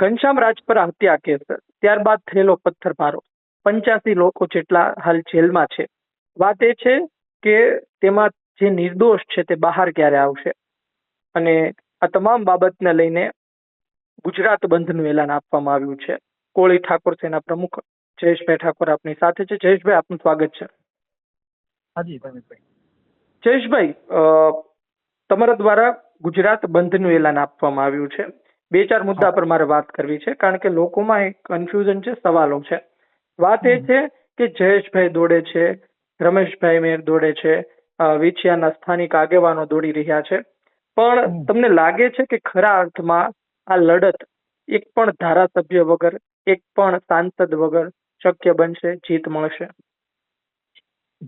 ઘનશ્યામ રાજપરા હત્યા કેસ. ત્યારબાદ થયેલો પથ્થરમારો પંચ્યાસી લોકો જેટલા હાલ જેલમાં છે. વાત એ છે કે તેમાં જે નિર્દોષ છે તે બહાર ક્યારે આવશે? અને આ તમામ બાબતને લઈને ગુજરાત બંધનું એલાન આપવામાં આવ્યું છે. કોળી ઠાકોર સેના પ્રમુખ જયેશભાઈ ઠાકોર આપની સાથે છે. જયેશભાઈ આપનું સ્વાગત છે. હાજી ભરતભાઈ જયેશભાઈ તમારા દ્વારા ગુજરાત બંધનું એલાન આપવામાં આવ્યું છે. બે ચાર મુદ્દા પર મારે વાત કરવી છે કારણ કે લોકોમાં એક કન્ફ્યુઝન છે સવાલો છે. વાત એ છે કે જયેશભાઈ દોડે છે રમેશભાઈ મેર દોડે છે વિછિયાના સ્થાનિક આગેવાનો દોડી રહ્યા છે. પણ તમને લાગે છે કે ખરા અર્થમાં આ લડત એક પણ ધારાસભ્ય વગર એક પણ સાંસદ વગર શક્ય બનશે જીત મળશે?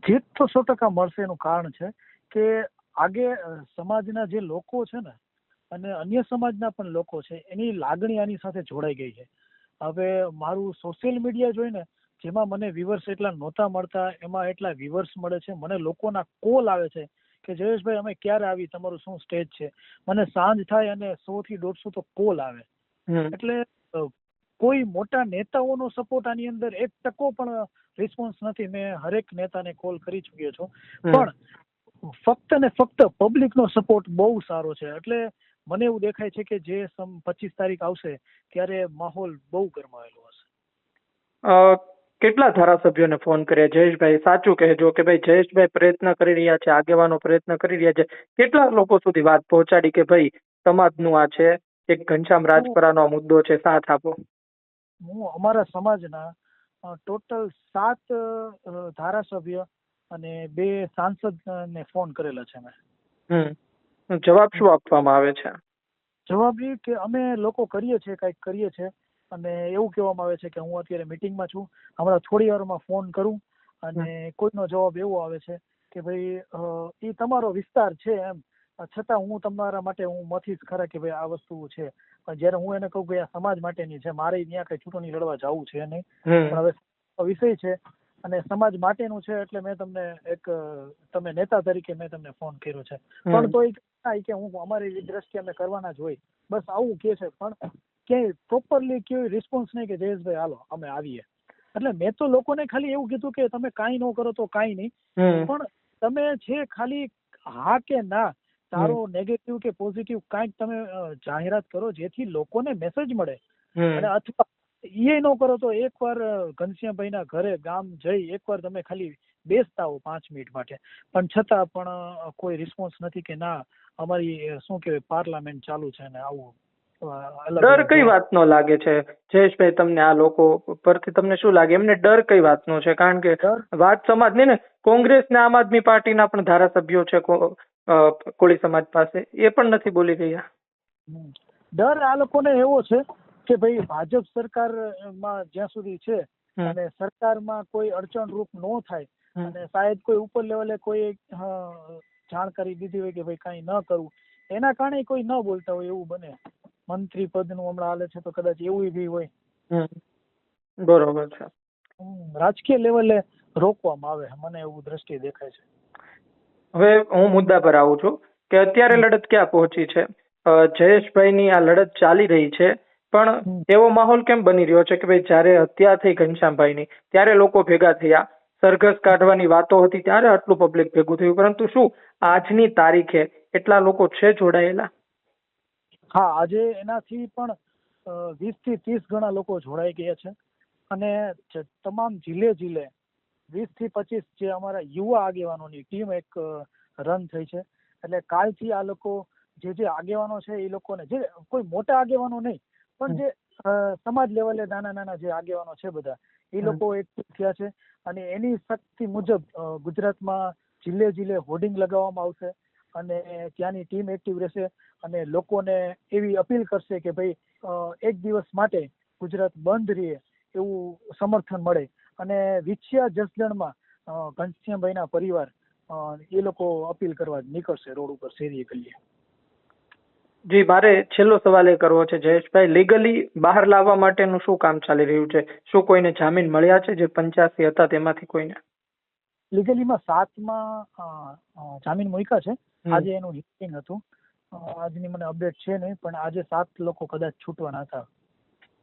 જીત તો સો ટકા મળશે એનું કારણ છે કે આગે સમાજના જે લોકો છે ને અને અન્ય સમાજના પણ લોકો છે એની લાગણી આની સાથે જોડાઈ ગઈ છે. હવે મારું સોશિયલ મીડિયા જોઈને જેમાં મને વ્યુઅર્સ એટલા નહોતા મળતા એમાં એટલા વ્યુઅર્સ મળે છે મને લોકોના કોલ આવે છે કે જયેશભાઈ અમે ક્યારે આવી? તમારું શું સ્ટેજ છે? મને સાંજ થાય અને સો થી દોઢસો તો કોલ આવે. એટલે કોઈ મોટા નેતાઓનો સપોર્ટ આની અંદર એક ટકો પણ રિસ્પોન્સ નથી. મેં હરેક નેતાને કોલ કરી ચૂક્યો છું. પણ ફક્ત ને ફક્ત પબ્લિકનો સપોર્ટ બહુ સારો છે. એટલે મને એવું દેખાય છે કે જે સમ પચીસ તારીખ આવશે ત્યારે માહોલ બહુ ગરમાયેલો હશે. કેટલા ધારાસભ્યોને ફોન કર્યા? જયેશભાઈ સાચું કહેજો કે ભાઈ જયેશભાઈ પ્રયત્ન કરી રહ્યા છે આગેવાનો પ્રયત્ન કરી રહ્યા છે. કેટલા લોકો સુધી વાત પહોંચાડી કે ભાઈ સમાજનું આ છે? એક ઘનશ્યામ રાજપરાનો આ મુદ્દો છે સાથ આપો. હું અમારા સમાજના ટોટલ સાત ધારાસભ્ય અને બે સાંસદ ને ફોન કરેલા છે મેં. હમ. જવાબ શું આપવામાં આવે છે? જવાબ એ કે અમે લોકો કરીએ છીએ કંઈક કરીએ છીએ. અને એવું કહેવામાં આવે છે કે હું અત્યારે મિટિંગમાં છું. હમણાં થોડી વારમાં ફોન કરું અને કોઈનો જવાબ એવો આવે છે કે ભાઈ એ તમારો વિસ્તાર છે એમ. છતાં હું તમારા માટે હું મથીશ ખરા કે ભાઈ આ વસ્તુ છે. પણ જ્યારે હું એને કહું કે આ સમાજ માટેની છે મારે ત્યાં કઈ ચૂંટણી લડવા જવું છે નહીં. પણ હવે વિષય છે અને સમાજ માટેનું છે એટલે મેં તમને એક તમે નેતા તરીકે મેં તમને ફોન કર્યો છે. પણ તો કે હું અમારી દ્રષ્ટિએ અમે કરવાના જ હોય. બસ આવું કે છે પણ ક્યાંય પ્રોપરલી ક્યાંય રિસ્પોન્સ નહીં કે જયેશભાઈ હાલો અમે આવીએ. એટલે મેં તો લોકોને ખાલી એવું કીધું કે તમે કાંઈ ન કરો તો કાંઈ નહીં. પણ તમે છે ખાલી હા કે ના સારો નેગેટિવ કે પોઝિટિવ કાંઈક તમે જાહેરાત કરો જેથી લોકોને મેસેજ મળે. અને અથવા એ ન કરો તો એકવાર ઘનશ્યામભાઈના ઘરે ગામ જઈ એકવાર તમે ખાલી બેસતા હો પાંચ મિનિટ માટે. પણ છતાં પણ કોઈ રિસ્પોન્સ નથી કે ના અમારી શું કહેવાય પાર્લામેન્ટ ચાલુ છે ને આવું ડર કઈ વાતનો લાગે છે? જયેશભાઈ તમને આ લોકો પરથી તમને શું લાગે? એમને ડર કઈ વાતનો છે? કારણ કે વાત સમાજ ને કોંગ્રેસ ને આમ આદમી પાર્ટીના પણ ધારાસભ્યો છે કોળી સમાજ પાસે એ પણ નથી બોલી રહ્યા. ડર આ લોકોને એવો છે કે ભાઈ ભાજપ સરકારમાં જ્યાં સુધી છે અને સરકારમાં કોઈ અડચણરૂપ ન થાય અને શાયદ કોઈ ઉપર લેવલે કોઈ જાણ કરી દીધી હોય કે ભાઈ કાંઈ ન કરવું એના કારણે કોઈ ન બોલતા હોય એવું બને. મંત્રી પદનું હમણાં હાલે છે તો કદાચ એવું બી હોય. બરોબર છે. રાજકીય લેવલે રોકવામાં આવે મને એવું દ્રષ્ટિ દેખાય છે. હવે હું મુદ્દા પર આવું છું કે અત્યારે લડત ક્યાં પહોંચી છે? જયેશભાઈ જયેશભાઈની આ લડત ચાલી રહી છે. પણ એવો માહોલ કેમ બની રહ્યો છે કે ભાઈ જ્યારે હત્યા થઈ ઘનશ્યામભાઈની ત્યારે લોકો ભેગા થયા સરઘસ કાઢવાની વાતો હતી ત્યારે આટલું પબ્લિક ભેગું થયું. પરંતુ શું આજની તારીખે એટલા લોકો છે જોડાયેલા? હા આજે એનાથી પણ વીસથી ત્રીસ ગણા લોકો જોડાઈ ગયા છે. અને તમામ જિલ્લે જિલ્લે વીસથી પચીસ જે અમારા યુવા આગેવાનોની ટીમ એક રન થઈ છે. એટલે કાલથી આ લોકો જે જે આગેવાનો છે એ લોકોને જે કોઈ મોટા આગેવાનો નહીં પણ જે સમાજ લેવલે નાના નાના જે આગેવાનો છે બધા એ લોકો એક થયા છે અને એની શક્તિ મુજબ ગુજરાતમાં જિલ્લે જિલ્લે હોર્ડિંગ લગાવવામાં આવશે અને ત્યાંની ટીમ એક્ટિવ રહેશે અને લોકોને એવી અપીલ કરશે કે ભાઈ એક દિવસ માટે ગુજરાત બંધ રહે એવું સમર્થન મળે. અને વિછિયા જસદણમાં ઘનશ્યામભાઈના પરિવાર એ લોકો અપીલ કરવા નીકળશે રોડ ઉપર શેરીએ ગલીએ. જી મારે છેલ્લો સવાલ એ કરવો છે જયેશભાઈ. લીગલી બહાર લાવવા માટેનું શું કામ ચાલી રહ્યું છે? શું કોઈને જામીન મળ્યા છે જે પંચ્યાસી હતા તેમાંથી કોઈને? લીગલીમાં સાતમાં જામીન મૂક્યા છે. આજે એનું હિયરિંગ હતું. આજની મને અપડેટ છે નહીં પણ આજે સાત લોકો કદાચ છૂટવાના હતા.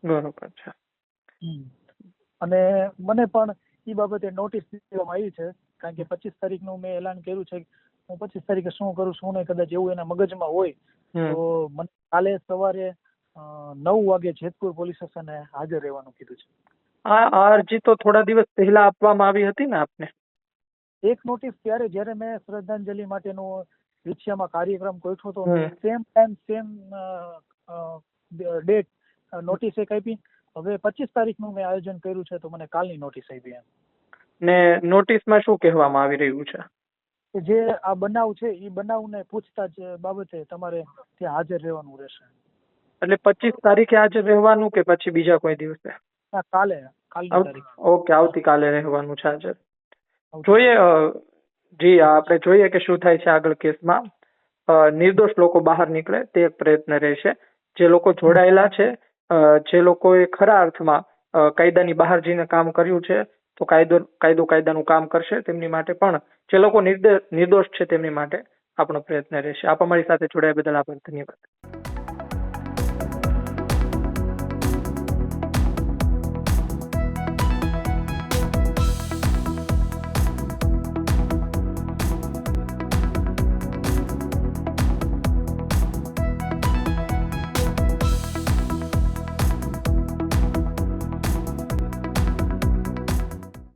બરોબર છે. અને મને પણ એ બાબતે નોટિસ દેવામાં આવી છે કારણ કે પચીસ તારીખનું મેં એલાન કર્યું છે હું પચીસ તારીખે શું કરું શું નહીં કદાચ એવું એના મગજમાં હોય તો મને કાલે સવારે નવ વાગે જેતપુર પોલીસ સ્ટેશને હાજર રહેવાનું કીધું છે. આ અરજી તો થોડા દિવસ પહેલા આપવામાં આવી હતી ને આપને? એક નોટિસ ત્યારે જ્યારે મેં શ્રદ્ધાંજલિ માટેનો રિક્ષામાં કાર્યક્રમ ગોઠવો હતો same time same date notice એક આપી. હવે પચીસ તારીખનું મેં આયોજન કર્યું છે તો મને કાલની નોટિસ આપી એમ. ને નોટિસમાં શું કહેવામાં આવી રહ્યું છે? કે જે આ બનાવ છે એ બનાવને પૂછતાછ બાબતે તમારે ત્યાં હાજર રહેવાનું રહેશે. એટલે પચીસ તારીખે હાજર રહેવાનું કે પછી બીજા કોઈ દિવસે? ના કાલે કાલની ઓકે આવતીકાલે રહેવાનું છે હાજર જોઈએ જી આપણે જોઈએ કે શું થાય છે આગળ કેસમાં. નિર્દોષ લોકો બહાર નીકળે તે પ્રયત્ન રહેશે. જે લોકો જોડાયેલા છે જે લોકોએ ખરા અર્થમાં કાયદાની બહાર જઈને કામ કર્યું છે તો કાયદો કાયદો, કાયદાનું કામ કરશે તેમની માટે પણ જે લોકો નિર્દોષ છે તેમની માટે આપણો પ્રયત્ન રહેશે. આપ અમારી સાથે જોડાયા બદલ આભાર. ધન્યવાદ.